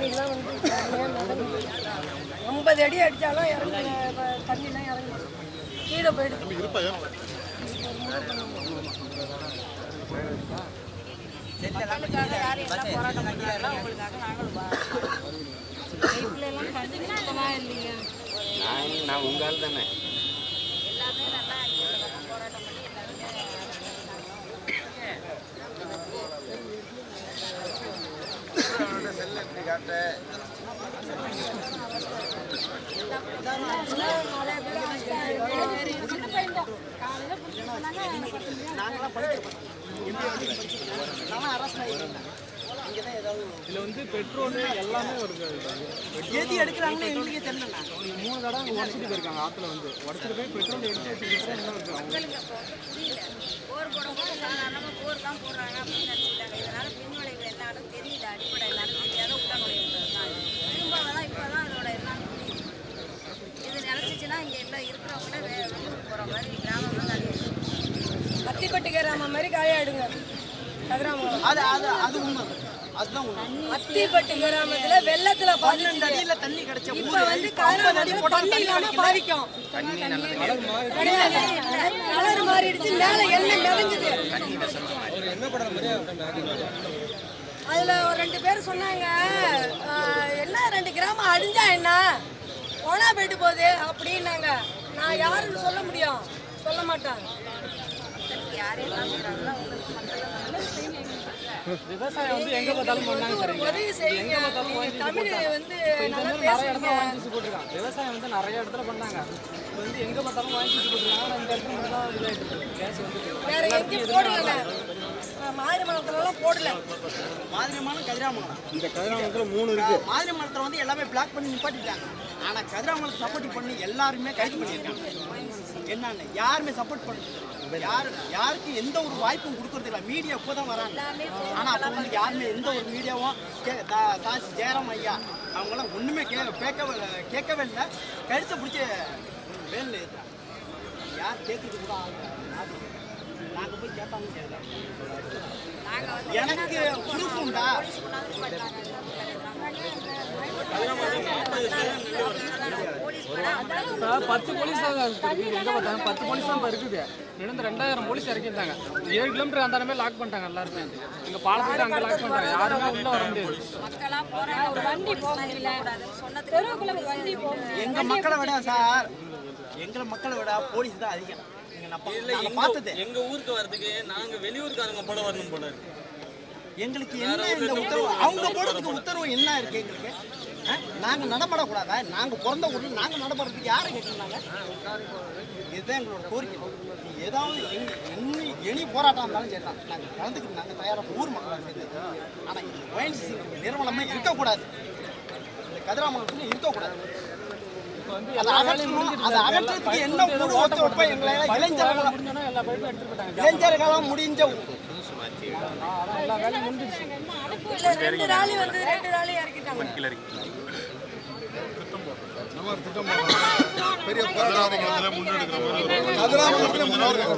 தண்ணிலாம் வந்து ஐம்பது அடி அடித்தாலும் இறங்கு தண்ணிலாம் இறங்கு கீழே போயிடுது. நான் நான் உங்க ஆள் தானே. இதுல வந்து பெட்ரோல் எல்லாமே வருது. எது எடுக்கிறாங்கன்னு எங்களுக்கே தெரியலண்ணா. மூணு தடவை உடச்சிட்டு போயிருக்காங்க ஆற்றுல வந்து. உடச்சிட்டு போய் பெட்ரோல் எடுத்து வச்சுக்கிட்டு என்ன இருக்கு போர் போடும்போது சாதாரணமாக போர் தான் போடுறாங்க அப்படின்னு நினச்சிக்கிட்டாங்க. இதனால பின்விளைவு என்னன்னு தெரியல அடிப்படை என்னன்னு தெரியாத உள்ள நுழைவுன்றது தான் திரும்ப தான் இப்போ தான் அதோட என்னன்னு புரியுது இது நினச்சிச்சுன்னா இங்கே எல்லாம் இருக்கிறவங்களே வே வெளியூர் போகிற மாதிரி கிராமம் தான் நிறைய இருக்கு. அத்திப்பட்டு கிராமம் மாதிரி காயாடுங்க அது அது அது உண்மை. அத்திப்பட்டு கிராமத்துல வெள்ளத்துல பன்னெண்டு அடியில தண்ணி கிடைச்ச இப்ப வந்து தண்ணி இல்லாம. பாதிக்கும். கலர் மாறிடுச்சு. மேல எண்ணெய் அதுல ஒரு ரெண்டு பேர் சொன்னாங்க என்ன ரெண்டு கிராமம் அழிஞ்சா என்ன? போனா போயிட்டு போகுது அப்படின்னாங்க. நான் யாருன்னு சொல்ல முடியும் சொல்ல மக்கள் விவசாயம் வந்து எங்க பார்த்தாலும் பண்ணாங்க மாதிரி விவசாயம் வந்து நிறைய இடத்துல பண்ணாங்க. வந்து எங்க பார்த்தாலும் வாங்கி ஆனா இந்த இடத்துல மட்டும் இருக்கு. கேஸ் வந்து வேற எங்கேயும் போடல. மாரி மலத்துலலாம் போடல. மாதிரிமான கதிராமங்கலம் இந்த கதிராமத்தில் மூணு இருக்கு. மாதிரி மரத்தில் வந்து எல்லாமே பிளாக் பண்ணி நிப்பாட்டிட்டாங்க. ஆனா கதிராமங்கலம் சப்போர்ட் பண்ணி எல்லாருமே கைது பண்ணியிருக்காங்க. என்னன்னு யாருமே சப்போர்ட் பண்ண யார் யாருக்கு எந்த ஒரு வாய்ப்பும் கொடுக்கறது இல்லை. மீடியா இப்போ தான் வராங்க. ஆனா அப்போ வந்து யாருமே எந்த ஒரு மீடியாவும் கே தா- காசு ஜெயராம் ஐயா அவங்களாம் ஒண்ணுமே கே கேட்கவே கேட்கவே இல்லை. கழுத்தை பிடிச்சி வேலில் ஏற்றுறாங்க யார் கேட்கறது கூட நாங்கள் போய் வந்து எனக்கு ப்ரூஃப் உண்டா போலீஸ் கூட இப்போ பத்து போலீஸ் தான் இருக்குது. எங்க பார்த்தாலும் பத்து போலீஸ் தான் இப்போ இருக்குது. நடந்து ரெண்டாயிரம் போலீஸ் இறக்கிட்டாங்க ஏழு கிலோமீட்டர் அந்த லாக் பண்ணிட்டாங்க எல்லாருமே. எங்க பாலத்துக்கு அங்கே லாக் பண்ணிட்டாங்க. யாருமே உள்ள வர முடியாது. மக்களாக போகிறாங்க ஒரு வண்டி போக முடியல சொன்னதுக்கு வண்டி போக எங்க மக்களை விட சார். எங்களை மக்களை விட போலீஸ் தான் அதிகம். பார்த்தது. எங்க ஊருக்கு வரதுக்கு நாங்க வெளியூர்காரங்க போல வரணும் போல இருக்கு. எங்களுக்கு என்ன இந்த உத்தரவு? அவங்க போடுறதுக்கு உத்தரவு என்ன இருக்கு எங்களுக்கு? ஆ? நாங்க நடமாடக்கூடாதா? நாங்க பிறந்த ஊர்ல நாங்க நடமாடுறதுக்கு யாரை கேட்கறாங்க இதுதான் எங்களோட கோரிக்கை. ஏதாவது என்ன எனி போராட்டம் இருந்தாலும் சரி தான். நாங்கள் கலந்துக்கிட்டு நாங்கள் தயாராக ஊர் மக்களாக சேர்ந்து. ஆனால் இந்த ஒயின்சி நிறுவனமே இருக்கக்கூடாது. இந்த கதிராமங்கலத்தில் இருக்கக்கூடாது. அதை அகற்றணும் அதை அகற்றத்துக்கு என்ன முழு ஒத்துழைப்பை எங்களை இளைஞர்கள் முடிஞ்சோன்னா எல்லா பைப்பும் எடுத்துட்டு போயிட்டாங்க. இளைஞர்களால் முடிஞ்ச ரெண்டு ராலி வந்து ரெண்டு ராலி இறக்கிட்டாங்க பெரிய போராட்டங்களை முன்னெடுக்கிற மாதிரி முன்னோர்கள்